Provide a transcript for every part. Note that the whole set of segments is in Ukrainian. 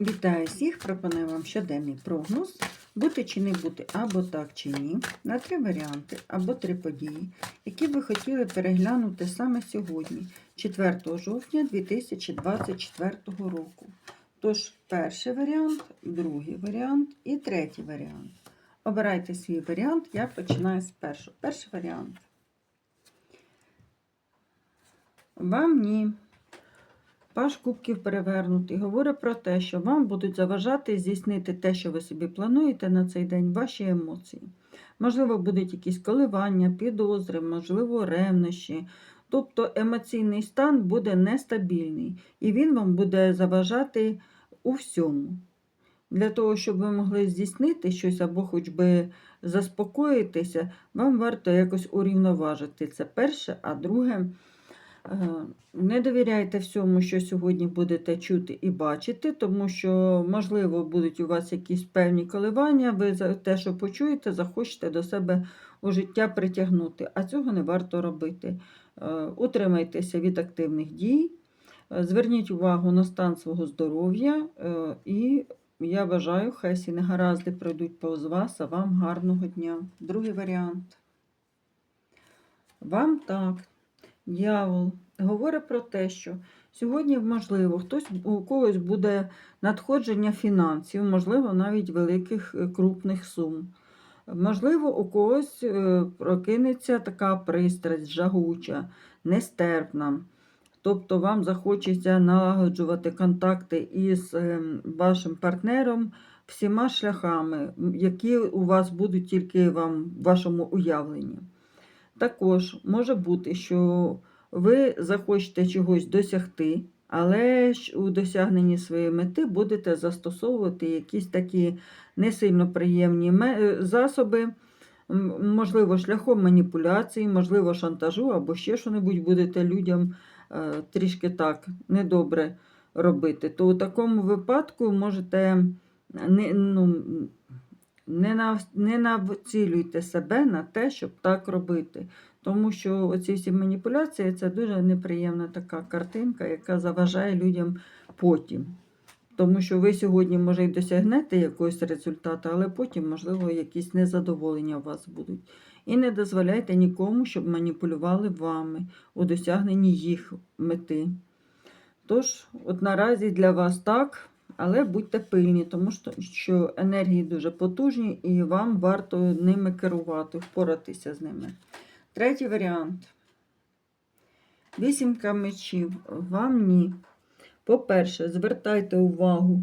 Вітаю всіх! Пропоную вам щоденний прогноз. Бути чи не бути, або так чи ні, на три варіанти або три події, які ви хотіли переглянути саме сьогодні, 4 жовтня 2024 року. Тож, перший варіант, другий варіант і третій варіант. Обирайте свій варіант, я починаю з першого. Перший варіант. Вам ні. Паш кубків перевернутий говорить про те, що вам будуть заважати здійснити те, що ви собі плануєте на цей день, ваші емоції. Можливо, будуть якісь коливання, підозри, можливо, ревнощі. Тобто емоційний стан буде нестабільний, і він вам буде заважати у всьому. Для того, щоб ви могли здійснити щось або хоч би заспокоїтися, вам варто якось урівноважити це перше, а друге. Е, Не довіряйте всьому, що сьогодні будете чути і бачити, тому що, можливо, будуть у вас якісь певні коливання, ви те, що почуєте, захочете до себе у життя притягнути, а цього не варто робити. Е, Утримайтеся від активних дій, е, зверніть увагу на стан свого здоров'я, і я бажаю, хай всі негаразди пройдуть повз вас, а вам гарного дня. Другий варіант. Вам так. Дьявол говорить про те, що сьогодні, можливо, хтось у когось буде надходження фінансів, можливо, навіть великих е, крупних сум. Можливо, у когось е, прокинеться така пристрасть, жагуча, нестерпна. Тобто вам захочеться налагоджувати контакти із е, вашим партнером всіма шляхами, які у вас будуть тільки вам в вашому уявленні. Також може бути, що ви захочете чогось досягти, але у досягненні своєї мети будете застосовувати якісь такі не сильно приємні е, засоби, можливо, шляхом маніпуляції, можливо, шантажу або ще що-небудь будете людям е, трішки так недобре робити. То у такому випадку можете не, ну, не, нав, не націлюйте себе на те, щоб так робити. Тому що оці всі маніпуляції це дуже неприємна така картинка, яка заважає людям потім. Тому що ви сьогодні, може, і досягнете якогось результату, але потім, можливо, якісь незадоволення у вас будуть. І не дозволяйте нікому, щоб маніпулювали вами у досягненні їх мети. Тож, от наразі для вас так, але будьте пильні, тому що, енергії дуже потужні і вам варто ними керувати, впоратися з ними. Третій варіант. Вісімка мечів. Вам ні. По-перше, звертайте увагу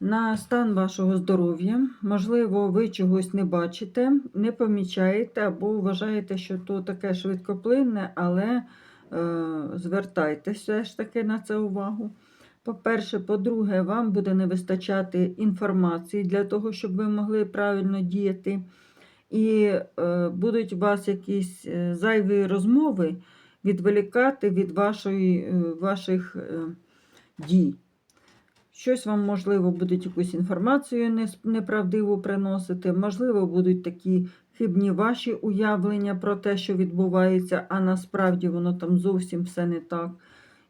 на стан вашого здоров'я. Можливо, ви чогось не бачите, не помічаєте, або вважаєте, що то таке швидкоплинне, але е, звертайте все ж таки на це увагу. По-перше, по-друге, вам буде не вистачати інформації для того, щоб ви могли правильно діяти. І е, будуть у вас якісь е, зайві розмови відволікати від вашої, е, ваших дій. Щось вам, можливо, будуть якусь інформацію неправдиву приносити, можливо, будуть такі хибні ваші уявлення про те, що відбувається, а насправді воно там зовсім все не так.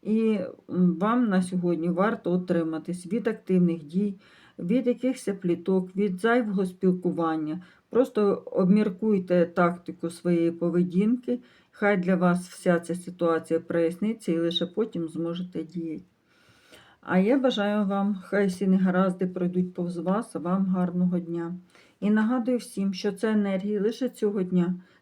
І вам на сьогодні варто утриматись від активних дій, від якихось пліток, від зайвого спілкування. Просто обміркуйте тактику своєї поведінки, хай для вас вся ця ситуація проясниться і лише потім зможете діяти. А я бажаю вам, хай всі негаразди пройдуть повз вас, а вам гарного дня. І нагадую всім, що це енергії лише цього дня.